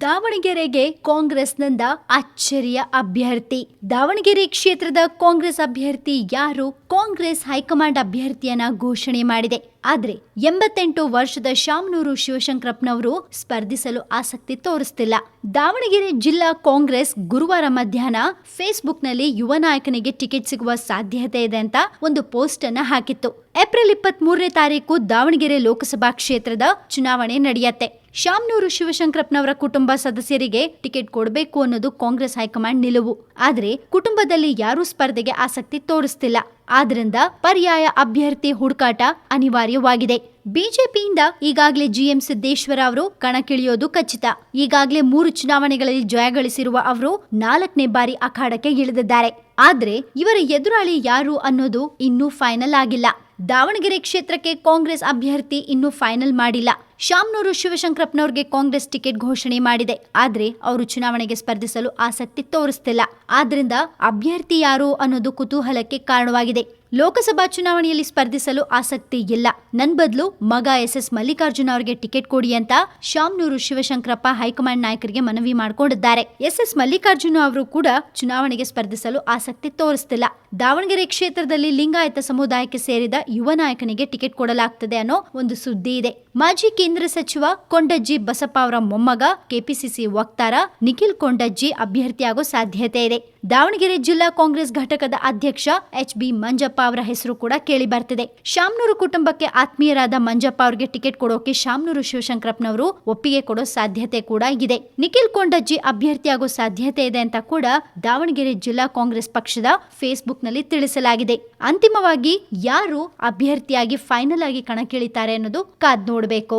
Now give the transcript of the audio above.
ದಾವಣಗೆರೆಗೆ ಕಾಂಗ್ರೆಸ್ನಿಂದ ಅಚ್ಚರಿಯ ಅಭ್ಯರ್ಥಿ. ದಾವಣಗೆರೆ ಕ್ಷೇತ್ರದ ಕಾಂಗ್ರೆಸ್ ಅಭ್ಯರ್ಥಿ ಯಾರು? ಕಾಂಗ್ರೆಸ್ ಹೈಕಮಾಂಡ್ ಅಭ್ಯರ್ಥಿಯನ್ನ ಘೋಷಣೆ ಮಾಡಿದೆ. ಆದ್ರೆ ಎಂಬತ್ತೆಂಟು ವರ್ಷದ ಶಾಮನೂರು ಶಿವಶಂಕರಪ್ಪನವರು ಸ್ಪರ್ಧಿಸಲು ಆಸಕ್ತಿ ತೋರಿಸ್ತಿಲ್ಲ. ದಾವಣಗೆರೆ ಜಿಲ್ಲಾ ಕಾಂಗ್ರೆಸ್ ಗುರುವಾರ ಮಧ್ಯಾಹ್ನ ಫೇಸ್ಬುಕ್ನಲ್ಲಿ ಯುವ ನಾಯಕನಿಗೆ ಟಿಕೆಟ್ ಸಿಗುವ ಸಾಧ್ಯತೆ ಇದೆ ಅಂತ ಒಂದು ಪೋಸ್ಟ್ ಅನ್ನ ಹಾಕಿತ್ತು. ಏಪ್ರಿಲ್ ಇಪ್ಪತ್ತ್ ಮೂರನೇ ತಾರೀಕು ದಾವಣಗೆರೆ ಲೋಕಸಭಾ ಕ್ಷೇತ್ರದ ಚುನಾವಣೆ ನಡೆಯತ್ತೆ. ಶಾಮನೂರು ಶಿವಶಂಕರಪ್ಪನವರ ಕುಟುಂಬ ಸದಸ್ಯರಿಗೆ ಟಿಕೆಟ್ ಕೊಡಬೇಕು ಅನ್ನೋದು ಕಾಂಗ್ರೆಸ್ ಹೈಕಮಾಂಡ್ ನಿಲುವು. ಆದರೆ ಕುಟುಂಬದಲ್ಲಿ ಯಾರೂ ಸ್ಪರ್ಧೆಗೆ ಆಸಕ್ತಿ ತೋರಿಸ್ತಿಲ್ಲ. ಆದ್ರಿಂದ ಪರ್ಯಾಯ ಅಭ್ಯರ್ಥಿ ಹುಡುಕಾಟ ಅನಿವಾರ್ಯವಾಗಿದೆ. ಬಿಜೆಪಿಯಿಂದ ಈಗಾಗಲೇ ಜಿಎಂ ಸಿದ್ದೇಶ್ವರ ಅವರು ಕಣಕ್ಕಿಳಿಯೋದು ಖಚಿತ. ಈಗಾಗಲೇ ಮೂರು ಚುನಾವಣೆಗಳಲ್ಲಿ ಜಯಗಳಿಸಿರುವ ಅವರು ನಾಲ್ಕನೇ ಬಾರಿ ಅಖಾಡಕ್ಕೆ ಇಳಿದಿದ್ದಾರೆ. ಆದ್ರೆ ಇವರ ಎದುರಾಳಿ ಯಾರು ಅನ್ನೋದು ಇನ್ನೂ ಫೈನಲ್ ಆಗಿಲ್ಲ. ದಾವಣಗೆರೆ ಕ್ಷೇತ್ರಕ್ಕೆ ಕಾಂಗ್ರೆಸ್ ಅಭ್ಯರ್ಥಿ ಇನ್ನೂ ಫೈನಲ್ ಮಾಡಿಲ್ಲ. ಶಾಮನೂರು ಶಿವಶಂಕರಪ್ಪನವ್ರಿಗೆ ಕಾಂಗ್ರೆಸ್ ಟಿಕೆಟ್ ಘೋಷಣೆ ಮಾಡಿದೆ. ಆದರೆ ಅವರು ಚುನಾವಣೆಗೆ ಸ್ಪರ್ಧಿಸಲು ಆಸಕ್ತಿ ತೋರಿಸ್ತಿಲ್ಲ. ಆದ್ದರಿಂದ ಅಭ್ಯರ್ಥಿ ಯಾರು ಅನ್ನೋದು ಕುತೂಹಲಕ್ಕೆ ಕಾರಣವಾಗಿದೆ. ಲೋಕಸಭಾ ಚುನಾವಣೆಯಲ್ಲಿ ಸ್ಪರ್ಧಿಸಲು ಆಸಕ್ತಿ ಇಲ್ಲ. ನನ್ ಬದಲು ಮಗ ಎಸ್ ಎಸ್ ಮಲ್ಲಿಕಾರ್ಜುನ ಅವರಿಗೆ ಟಿಕೆಟ್ ಕೊಡಿ ಅಂತ ಶಾಮನೂರು ಶಿವಶಂಕರಪ್ಪ ಹೈಕಮಾಂಡ್ ನಾಯಕರಿಗೆ ಮನವಿ ಮಾಡಿಕೊಂಡಿದ್ದಾರೆ. ಎಸ್ ಎಸ್ ಮಲ್ಲಿಕಾರ್ಜುನ ಅವರು ಕೂಡ ಚುನಾವಣೆಗೆ ಸ್ಪರ್ಧಿಸಲು ಆಸಕ್ತಿ ತೋರಿಸ್ತಿಲ್ಲ. ದಾವಣಗೆರೆ ಕ್ಷೇತ್ರದಲ್ಲಿ ಲಿಂಗಾಯತ ಸಮುದಾಯಕ್ಕೆ ಸೇರಿದ ಯುವ ನಾಯಕನಿಗೆ ಟಿಕೆಟ್ ಕೊಡಲಾಗ್ತದೆ ಅನ್ನೋ ಒಂದು ಸುದ್ದಿ ಇದೆ. ಮಾಜಿ ಕೇಂದ್ರ ಸಚಿವ ಕೊಂಡಜ್ಜಿ ಬಸಪ್ಪ ಅವರ ಮೊಮ್ಮಗ, ಕೆಪಿಸಿಸಿ ವಕ್ತಾರ ನಿಖಿಲ್ ಕೊಂಡಜ್ಜಿ ಅಭ್ಯರ್ಥಿಯಾಗೋ ಸಾಧ್ಯತೆ ಇದೆ. ದಾವಣಗೆರೆ ಜಿಲ್ಲಾ ಕಾಂಗ್ರೆಸ್ ಘಟಕದ ಅಧ್ಯಕ್ಷ ಎಚ್ ಬಿ ಮಂಜಪ್ಪ ಅವರ ಹೆಸರು ಕೂಡ ಕೇಳಿ ಬರ್ತಿದೆ ಶಾಮನೂರು ಕುಟುಂಬಕ್ಕೆ ಆತ್ಮೀಯರಾದ ಮಂಜಪ್ಪ ಅವರಿಗೆ ಟಿಕೆಟ್ ಕೊಡೋಕೆ ಶಾಮನೂರು ಶಿವಶಂಕರಪ್ಪನವರು ಒಪ್ಪಿಗೆ ಕೊಡೋ ಸಾಧ್ಯತೆ ಕೂಡ ಇದೆ. ನಿಖಿಲ್ ಕೊಂಡಜ್ಜಿ ಅಭ್ಯರ್ಥಿಯಾಗೋ ಸಾಧ್ಯತೆ ಇದೆ ಅಂತ ಕೂಡ ದಾವಣಗೆರೆ ಜಿಲ್ಲಾ ಕಾಂಗ್ರೆಸ್ ಪಕ್ಷದ ಫೇಸ್ಬುಕ್ ನಲ್ಲಿ ತಿಳಿಸಲಾಗಿದೆ. ಅಂತಿಮವಾಗಿ ಯಾರು ಅಭ್ಯರ್ಥಿಯಾಗಿ ಫೈನಲ್ ಆಗಿ ಕಣಕ್ಕಿಳಿತಾರೆ ಅನ್ನೋದು ಕಾದ್ ನೋಡಬೇಕು.